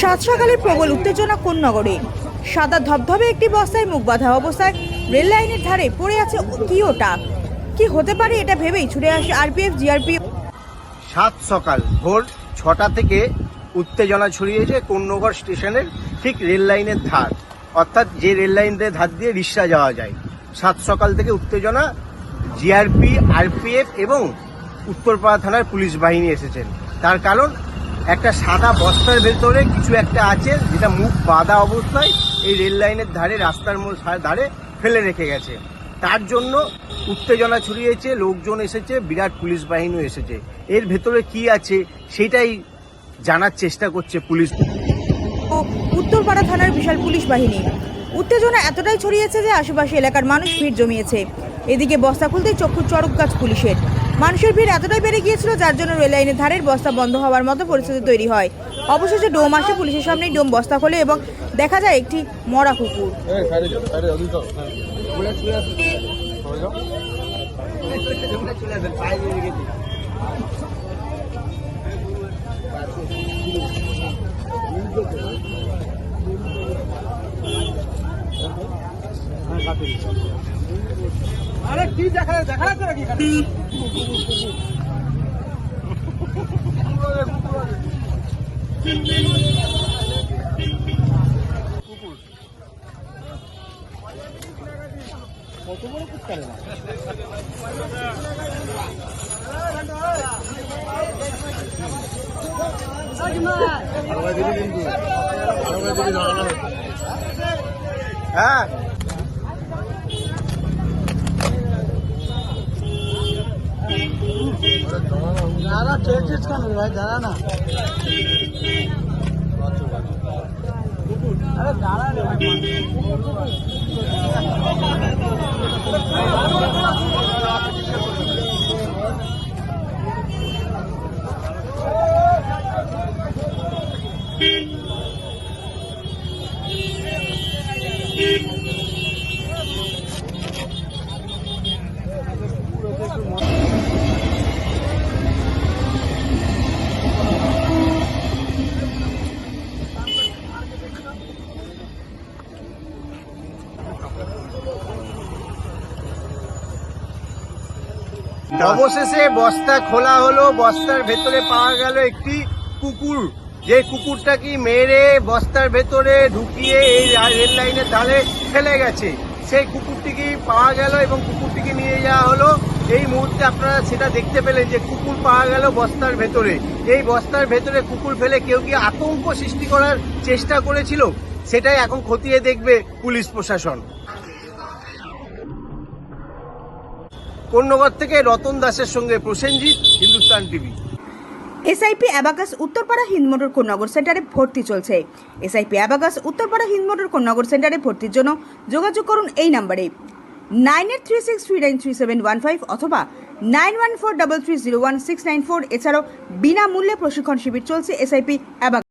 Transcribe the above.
সাত সকালে প্রবল উত্তেজনা কোন নগরে? সাদা ধবধবে একটি বস্তায় মুখ বাঁধা অবস্থায় রেল লাইনের ধারে পড়ে আছে কি ওটা? কি হতে পারে এটা ভেবেই ছুটে আসে আরপিএফ, জিআরপি। সাত সকাল ভোর ছটা থেকে উত্তেজনা ছড়িয়েছে কোন্নগর স্টেশনের ঠিক রেল লাইনের ধার। অর্থাৎ যে রেল লাইনের ধার দিয়ে রিক্সা যাওয়া যায়। সাত সকাল থেকে উত্তেজনা জিআরপি, আরপিএফ এবং উত্তরপাড়া থানার পুলিশ বাহিনী এসেছেন। তার কারণ একটা সাদা বস্তার ভেতরে কিছু একটা আছে, যেটা মুখ বাঁধা অবস্থায় এই রেল লাইনের ধারে, রাস্তার ধারে ফেলে রেখে গেছে। তার জন্য উত্তেজনা ছড়িয়েছে, লোকজন এসেছে, বিরাট পুলিশ বাহিনীও এসেছে। এর ভেতরে কি আছে সেটাই জানার চেষ্টা করছে পুলিশ। উত্তরপাড়া থানার বিশাল পুলিশ বাহিনী। উত্তেজনা এতটাই ছড়িয়েছে যে আশেপাশে এলাকার মানুষ ভিড় জমিয়েছে। এদিকে বস্তা খুলতেই চক্ষু চড়ক গাছ পুলিশের। মানুষের ভিড় এতটাই বেড়ে গিয়েছিল যার জন্য রেল লাইনের ধারের বস্তা বন্ধ হওয়ার মতো পরিস্থিতি তৈরি হয়। অবশেষে ডোম আসে পুলিশের সামনেই ডোম বস্তা খোলে এবং দেখা যায় একটি মরা কুকুর। আরে কি দেখা দেখা যাচ্ছে নাকি হ্যাঁ। দাঁড়া চেক চেক చేర్చేసుకోండి దాదానా అరే చాలా অবশেষে বস্তা খোলা হলো, বস্তার ভেতরে পাওয়া গেল একটি কুকুর। যে কুকুরটা কি মেরে বস্তার ভেতরে ঢুকিয়ে এই রেল লাইনের ধারে ফেলে গেছে? সেই কুকুরটিকে পাওয়া গেল এবং কুকুরটিকে নিয়ে যাওয়া হলো? এই মুহূর্তে আপনারা সেটা দেখতে পেলেন যে কুকুর পাওয়া গেল বস্তার ভেতরে। এই বস্তার ভেতরে কুকুর ফেলে কেউ কি আতঙ্ক সৃষ্টি করার চেষ্টা করেছিল? সেটাই এখন খতিয়ে দেখবে পুলিশ প্রশাসন। কন্যগর থেকে রতন দাসের সঙ্গে Prosenjit, Hindustan TV. SIP abacus Uttarpara Hindmotor Konnagar সেন্টারে ভর্তি চলছে। এসআইপি অ্যাবাকাস উত্তরপাড়া হিন্দমোটর কোন্নগর সেন্টারে ভর্তির জন্য যোগাযোগ করুন এই নাম্বারে। Nine eight three six, three nine three seven one five অথবা nine one four double three zero one six nine four. এছাড়াও বিনামূল্যে প্রশিক্ষণ শিবির চলছে এসআইপি অ্যাবাকাস